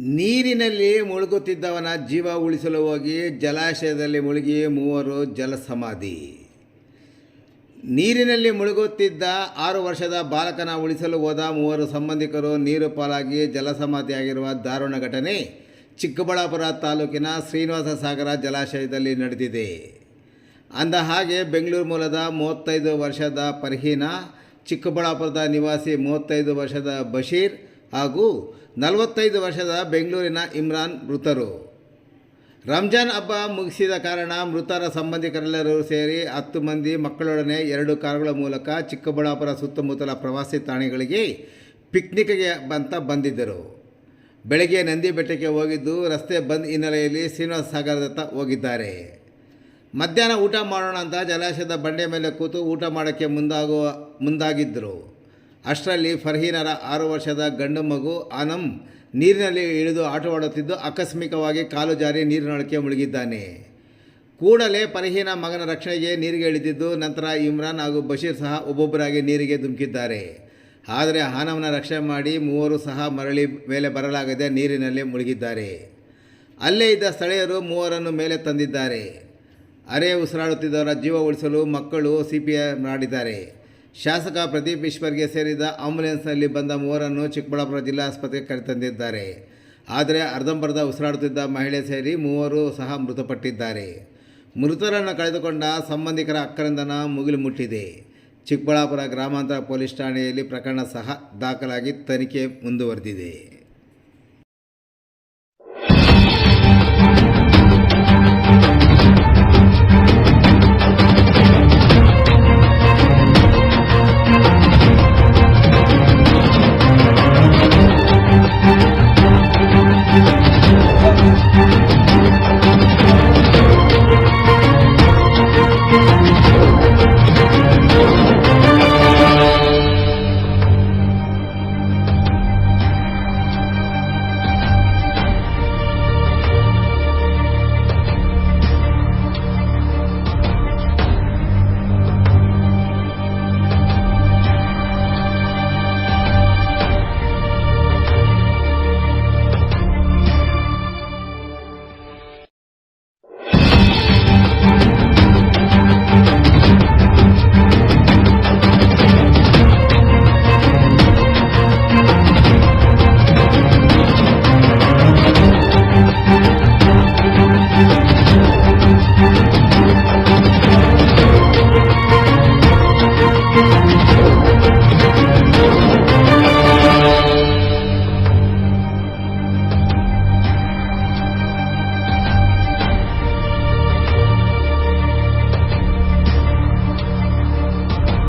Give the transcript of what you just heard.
ನೀರಿನಲ್ಲಿ ಮುಳುಗುತ್ತಿದ್ದವನ ಜೀವ ಉಳಿಸಲು ಹೋಗಿ ಜಲಾಶಯದಲ್ಲಿ ಮುಳುಗಿ ಮೂವರು ಜಲಸಮಾಧಿ ನೀರಿನಲ್ಲಿ ಮುಳುಗುತ್ತಿದ್ದ ಆರು ವರ್ಷದ ಬಾಲಕನ ಉಳಿಸಲು ಹೋದ ಮೂವರು ಸಂಬಂಧಿಕರು ನೀರು ಪಾಲಾಗಿ ಜಲಸಮಾಧಿಯಾಗಿರುವ ದಾರುಣ ಘಟನೆ ಚಿಕ್ಕಬಳ್ಳಾಪುರ ತಾಲೂಕಿನ ಶ್ರೀನಿವಾಸ ಸಾಗರ ಜಲಾಶಯದಲ್ಲಿ ನಡೆದಿದೆ. ಅಂದ ಹಾಗೆ ಬೆಂಗಳೂರು ಮೂಲದ ಮೂವತ್ತೈದು ವರ್ಷದ ಪರ್ಹೀನ, ಚಿಕ್ಕಬಳ್ಳಾಪುರದ ನಿವಾಸಿ ಮೂವತ್ತೈದು ವರ್ಷದ ಬಶೀರ್ ಹಾಗೂ ನಲವತ್ತೈದು ವರ್ಷದ ಬೆಂಗಳೂರಿನ ಇಮ್ರಾನ್ ಮೃತರು. ರಂಜಾನ್ ಹಬ್ಬ ಮುಗಿಸಿದ ಕಾರಣ ಮೃತರ ಸಂಬಂಧಿಕರೆಲ್ಲರೂ ಸೇರಿ ಹತ್ತು ಮಂದಿ ಮಕ್ಕಳೊಡನೆ ಎರಡು ಕಾರುಗಳ ಮೂಲಕ ಚಿಕ್ಕಬಳ್ಳಾಪುರ ಸುತ್ತಮುತ್ತಲ ಪ್ರವಾಸಿ ತಾಣಗಳಿಗೆ ಪಿಕ್ನಿಕ್ಗೆ ಅಂತ ಬಂದಿದ್ದರು. ಬೆಳಗ್ಗೆ ನಂದಿ ಬೆಟ್ಟಕ್ಕೆ ಹೋಗಿದ್ದು ರಸ್ತೆ ಬಂದ್ ಹಿನ್ನೆಲೆಯಲ್ಲಿ ಶ್ರೀನಿವಾಸ ಸಾಗರದತ್ತ ಹೋಗಿದ್ದಾರೆ. ಮಧ್ಯಾಹ್ನ ಊಟ ಮಾಡೋಣ ಅಂತ ಜಲಾಶಯದ ಬಂಡೆ ಮೇಲೆ ಕೂತು ಊಟ ಮಾಡೋಕ್ಕೆ ಮುಂದಾಗುವ, ಮುಂದಾಗಿದ್ದರು. ಅಷ್ಟರಲ್ಲಿ ಫರ್ಹೀನರ ಆರು ವರ್ಷದ ಗಂಡು ಮಗು ಆನಮ್ ನೀರಿನಲ್ಲಿ ಇಳಿದು ಆಟವಾಡುತ್ತಿದ್ದು ಆಕಸ್ಮಿಕವಾಗಿ ಕಾಲು ಜಾರಿ ನೀರಿನೊಳಕ್ಕೆ ಮುಳುಗಿದ್ದಾನೆ. ಕೂಡಲೇ ಫರ್ಹೀನ ಮಗನ ರಕ್ಷಣೆಗೆ ನೀರಿಗೆ ಇಳಿದಿದ್ದು ನಂತರ ಇಮ್ರಾನ್ ಹಾಗೂ ಬಶೀರ್ ಸಹ ಒಬ್ಬೊಬ್ಬರಾಗಿ ನೀರಿಗೆ ಧುಮುಕಿದ್ದಾರೆ. ಆದರೆ ಆನಮ್ನ ರಕ್ಷಣೆ ಮಾಡಿ ಮೂವರು ಸಹ ಮರಳಿ ಮೇಲೆ ಬರಲಾಗದೆ ನೀರಿನಲ್ಲಿ ಮುಳುಗಿದ್ದಾರೆ. ಅಲ್ಲೇ ಇದ್ದ ಸ್ಥಳೀಯರು ಮೂವರನ್ನು ಮೇಲೆ ತಂದಿದ್ದಾರೆ. ಅರೆ ಉಸಿರಾಡುತ್ತಿದ್ದವರ ಜೀವ ಉಳಿಸಲು ಮಕ್ಕಳು ಸಿ ಪಿ ಮಾಡಿದ್ದಾರೆ ಶಾಸಕ ಪ್ರದೀಪ್ ಈಶ್ವರ್ಗೆ ಸೇರಿದ ಆಂಬುಲೆನ್ಸ್ನಲ್ಲಿ ಬಂದ ಮೂವರನ್ನು ಚಿಕ್ಕಬಳ್ಳಾಪುರ ಜಿಲ್ಲಾ ಆಸ್ಪತ್ರೆಗೆ ಕರೆತಂದಿದ್ದಾರೆ. ಆದರೆ ಅರ್ಧಂಬರ್ಧ ಉಸಿರಾಡುತ್ತಿದ್ದ ಮಹಿಳೆ ಸೇರಿ ಮೂವರು ಸಹ ಮೃತಪಟ್ಟಿದ್ದಾರೆ. ಮೃತರನ್ನು ಕಳೆದುಕೊಂಡ ಸಂಬಂಧಿಕರ ಅಕ್ಕರಂದನ ಮುಗಿಲು ಮುಟ್ಟಿದೆ. ಚಿಕ್ಕಬಳ್ಳಾಪುರ ಗ್ರಾಮಾಂತರ ಪೊಲೀಸ್ ಠಾಣೆಯಲ್ಲಿ ಪ್ರಕರಣ ಸಹ ದಾಖಲಾಗಿ ತನಿಖೆ ಮುಂದುವರೆದಿದೆ.